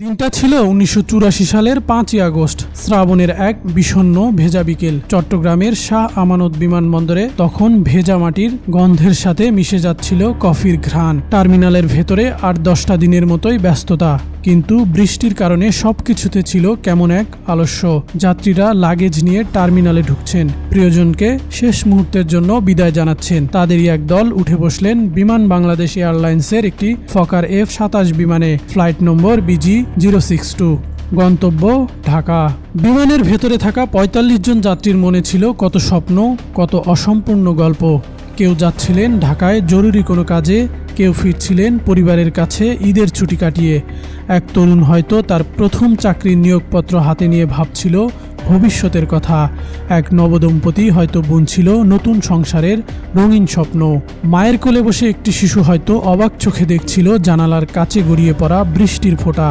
দিনটা ছিল উনিশশো চুরাশি সালের পাঁচই আগস্ট। শ্রাবণের এক বিষণ্ন ভেজা বিকেল। চট্টগ্রামের শাহ আমানত বিমানবন্দরে তখন ভেজা মাটির গন্ধের সাথে মিশে যাচ্ছিল কফির ঘ্রাণ। টার্মিনালের ভেতরে আর দশটা দিনের মতোই ব্যস্ততা। কিন্তু বৃষ্টির কারণে সবকিছুতে ছিল কেমন এক আলস্য। যাত্রীরা লাগেজ নিয়ে টার্মিনালে ঢুকছেন। প্রিয়জনকে শেষ মুহূর্তের জন্য বিদায় জানাচ্ছেন। তাদেরই এক দল উঠে বসলেন বিমান বাংলাদেশ এয়ারলাইন্সের একটি ফকার এফ সাতাশ বিমানে, flight number BG zero six two. গন্তব্য ঢাকা। বিমানের ভেতরে থাকা ৪৫ জন যাত্রীর মনে ছিল কত স্বপ্ন, কত অসম্পূর্ণ গল্প। কেউ যাচ্ছিলেন ঢাকায়, জরুরি কোনো কাজে, কেউ ফিরছিলেন পরিবারের কাছে ঈদের ছুটি কাটিয়ে। এক তরুণ হয়তো তার প্রথম চাকরির নিয়োগপত্র হাতে নিয়ে ভাবছিল ভবিষ্যতের কথা। এক নবদম্পতি হয়তো বুনছিল নতুন সংসারের রঙিন স্বপ্ন। মায়ের কোলে বসে একটি শিশু হয়তো অবাক চোখে দেখছিল জানালার কাছে গড়িয়ে পড়া বৃষ্টির ফোঁটা।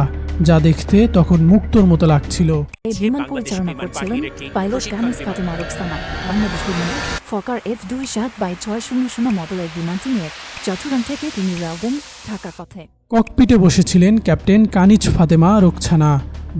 যা দেখতে তখন মুক্তর মতো লাগছিল। এই বিমান পরিচালনা করছিলেন পাইলট গানিস ফাতেমা রোকসানা বাংলাদেশ বিমানে ফকার এফ দুই সাত বাই ছয় শূন্য শূন্য মডেলের বিমানটি নিয়ে চট্টগ্রাম থেকে তিনি রাউবেন ঢাকা পথে। ককপিটে বসেছিলেন ক্যাপ্টেন কানিজ ফাতেমা রোকছানা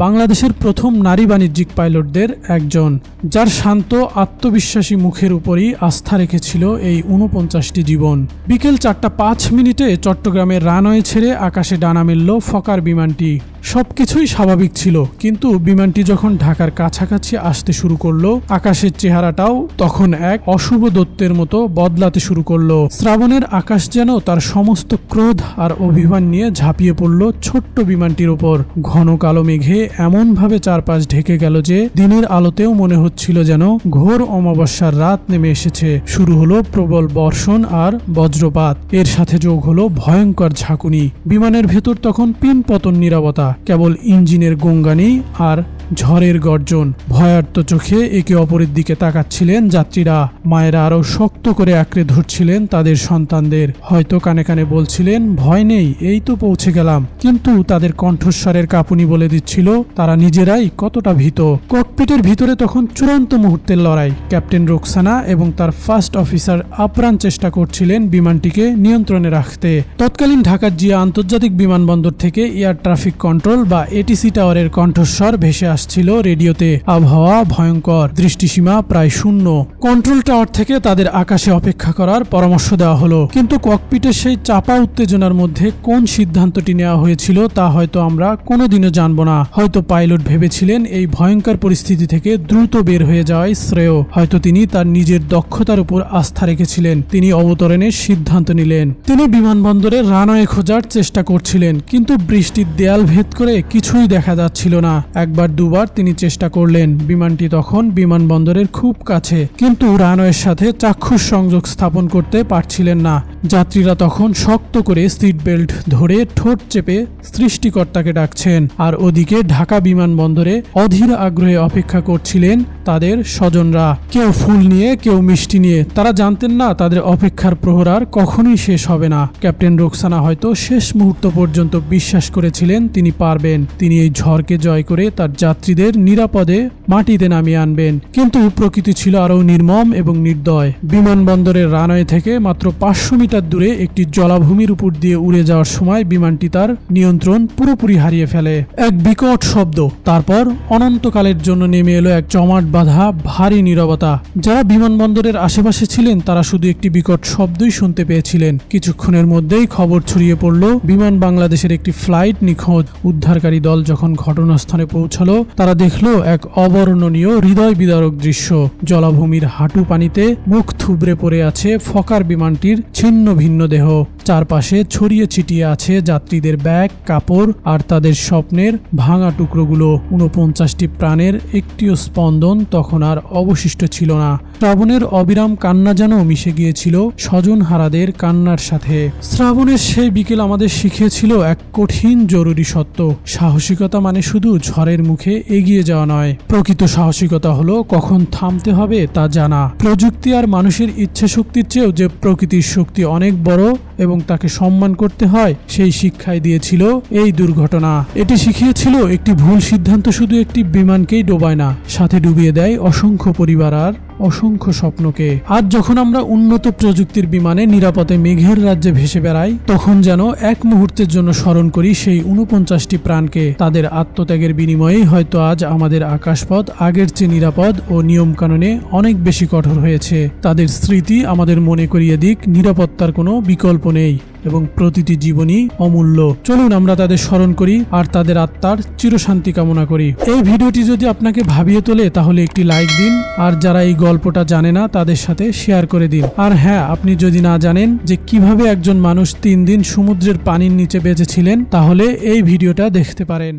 বাংলাদেশের প্রথম নারী বাণিজ্যিক পাইলটদের একজন যার শান্ত আত্মবিশ্বাসী মুখের উপরই আস্থা রেখেছিল এই ঊনপঞ্চাশটি জীবন। বিকেল চারটা পাঁচ মিনিটে চট্টগ্রামের রানওয়ে ছেড়ে আকাশে ডানা মেলল ফকার বিমানটি। সবকিছুই স্বাভাবিক ছিল, কিন্তু বিমানটি যখন ঢাকার কাছাকাছি আসতে শুরু করল, আকাশের চেহারাটাও তখন এক অশুভ দত্তের মতো বদলাতে শুরু করল। শ্রাবণের আকাশ যেন তার সমস্ত ক্রোধ আর অভিমান নিয়ে ঝাঁপিয়ে পড়ল ছোট্ট বিমানটির ওপর। ঘন কালো মেঘে এমনভাবে চারপাশ ঢেকে গেল যে, দিনের আলোতেও মনে হচ্ছিল যেন ঘোর অমাবস্যার রাত নেমে এসেছে। শুরু হলো প্রবল বর্ষণ আর বজ্রপাত। এর সাথে যোগ হলো ভয়ঙ্কর ঝাঁকুনি। বিমানের ভেতর তখন পিন পতন নিরাপত্তা কেবল ইঞ্জিনের গঙ্গানি আর ঝড়ের গর্জন। ভয়ার্ত চোখে একে অপরের দিকে তাকাচ্ছিলেন যাত্রীরা। মায়েরা আরও শক্ত করে আঁকড়ে ধরছিলেন তাদের সন্তানদের। হয়তো কানে কানে বলছিলেন, ভয় নেই, এই তো পৌঁছে গেলাম। কিন্তু তাদের কণ্ঠস্বরের কাঁপুনি বলে দিচ্ছিল, তারা নিজেরাই কতটা ভীত। ককপিটের ভিতরে তখন চূড়ান্ত মুহূর্তের লড়াই। ক্যাপ্টেন রোকসানা এবং তার ফার্স্ট অফিসার আপ্রাণ চেষ্টা করছিলেন বিমানটিকে নিয়ন্ত্রণে রাখতে। তৎকালীন ঢাকার জিয়া আন্তর্জাতিক বিমানবন্দর থেকে এয়ার ট্রাফিক কন্ট্রোল বা এটিসি টাওয়ারের কণ্ঠস্বর ভেসে আসছিল রেডিওতে, আবহাওয়া ভয়ঙ্কর, দৃষ্টিসীমা প্রায় শূন্য। কন্ট্রোল টাওয়ার থেকে তাদের আকাশে অপেক্ষা করার পরামর্শ দেওয়া হলো। কিন্তু ককপিটের সেই চাপা উত্তেজনার মধ্যে কোন সিদ্ধান্তটি নেওয়া হয়েছিল তা হয়তো আমরা কোনোদিনও জানব না। হয়তো পাইলট ভেবেছিলেন এই ভয়ঙ্কর পরিস্থিতি থেকে দ্রুত বের হয়ে যাওয়াই শ্রেয়। হয়তো তিনি তার নিজের দক্ষতার উপর আস্থা রেখেছিলেন। তিনি অবতরণের সিদ্ধান্ত নিলেন। তিনি বিমানবন্দরে রানওয়ে খোঁজার চেষ্টা করছিলেন, কিন্তু বৃষ্টির দেয়াল ভেদ করে কিছুই দেখা যাচ্ছিল না। একবার দুবার তিনি চেষ্টা করলেন। বিমানটি তখন বিমানবন্দরের খুব কাছে। কিন্তু রানওয়ের সাথে চাক্ষুষ সংযোগ স্থাপন করতে পারছিলেন না। যাত্রীরা তখন শক্ত করে সিট বেল্ট ধরে ঠোঁট চেপে সৃষ্টিকর্তাকে ডাকছেন। আর ওদিকে ঢাকা বিমানবন্দরে অধীর আগ্রহে অপেক্ষা করছিলেন তাদের স্বজনরা। কেউ ফুল নিয়ে, কেউ মিষ্টি নিয়ে। তারা জানতেন না তাদের অপেক্ষার প্রহর আর কখনোই শেষ হবে না। ক্যাপ্টেন রোকসানা হয়তো শেষ মুহূর্ত পর্যন্ত বিশ্বাস করেছিলেন তিনি পারবেন। তিনি এই ঝড়কে জয় করে তার যাত্রীদের নিরাপদে মাটিতে নামিয়ে আনবেন। কিন্তু প্রকৃতি ছিল আরও নির্মম এবং নির্দয়। বিমানবন্দরের রানওয়ে থেকে মাত্র পাঁচশো মিটার দূরে একটি জলাভূমির উপর দিয়ে উড়ে যাওয়ার সময় বিমানটি তার নিয়ন্ত্রণ পুরোপুরি হারিয়ে ফেলে। এক বিকট শব্দ, তারপর অনন্তকালের জন্য নেমে এলো এক জমাট বাঁধা ভারী নীরবতা। যারা বিমানবন্দরের আশেপাশে ছিলেন, তারা শুধু একটি বিকট শব্দই শুনতে পেয়েছিলেন। কিছুক্ষণের মধ্যেই খবর ছড়িয়ে পড়ল, বিমান বাংলাদেশের একটি ফ্লাইট নিখোঁজ। উদ্ধারকারী দল যখন ঘটনাস্থলে পৌঁছালো, তারা দেখল এক অবর্ণনীয় হৃদয় বিদারক দৃশ্য। জলাভূমির হাঁটু পানিতে মুখ থুবড়ে পড়ে আছে ফকার বিমানটির ছিন্ন ভিন্ন দেহ। চারপাশে ছড়িয়ে ছিটিয়ে আছে যাত্রীদের ব্যাগ, কাপড় আর তাদের স্বপ্নের ভাঙা টুকরোগুলো। ঊনপঞ্চাশটি প্রাণের একটিও স্পন্দন তখন আর অবশিষ্ট ছিল না। শ্রাবণের অবিরাম কান্না যেন মিশে গিয়েছিল স্বজন হারাদের কান্নার সাথে। শ্রাবণের সেই বিকেল আমাদের শিখিয়েছিল এক কঠিন জরুরি সত্য। সাহসিকতা মানে শুধু ঝড়ের মুখে এগিয়ে যাওয়া নয়। প্রকৃত সাহসিকতা হলো কখন থামতে হবে তা জানা। প্রযুক্তি আর মানুষের ইচ্ছা শক্তির চেয়েও যে প্রকৃতির শক্তি অনেক বড় এবং তাকে সম্মান করতে হয়, সেই শিক্ষাই দিয়েছিল এই দুর্ঘটনা। এটি শিখিয়েছিল একটি ভুল সিদ্ধান্ত শুধু একটি বিমানকেই ডোবায় না, সাথে ডুবিয়ে দেয় অসংখ্য পরিবার আর অসংখ্য স্বপ্নকে। আজ যখন আমরা উন্নত প্রযুক্তির বিমানে নিরাপদে মেঘের রাজ্যে ভেসে বেড়াই, তখন যেন এক মুহূর্তের জন্য স্মরণ করি সেই উনপঞ্চাশটি প্রাণকে। তাদের আত্মত্যাগের বিনিময়েই হয়তো আজ আমাদের আকাশপথ আগের চেয়ে নিরাপদ ও নিয়মকানুনে অনেক বেশি কঠোর হয়েছে। তাদের স্মৃতি আমাদের মনে করিয়ে দিক, নিরাপত্তার কোনো বিকল্প নেই। এবং প্রতিটি জীবনই অমূল্য। চলুন আমরা তাদের স্মরণ করি আর তাদের আত্মার চিরশান্তি কামনা করি। এই ভিডিওটি যদি আপনাকে ভাবিয়ে তোলে, তাহলে একটি লাইক দিন আর যারা এই গল্পটা জানে না, তাদের সাথে শেয়ার করে দিন। আর হ্যাঁ আপনি যদি না জানেন যে কীভাবে একজন মানুষ তিন দিন সমুদ্রের পানির নিচে বেঁচেছিলেন তাহলে এই ভিডিওটা দেখতে পারেন।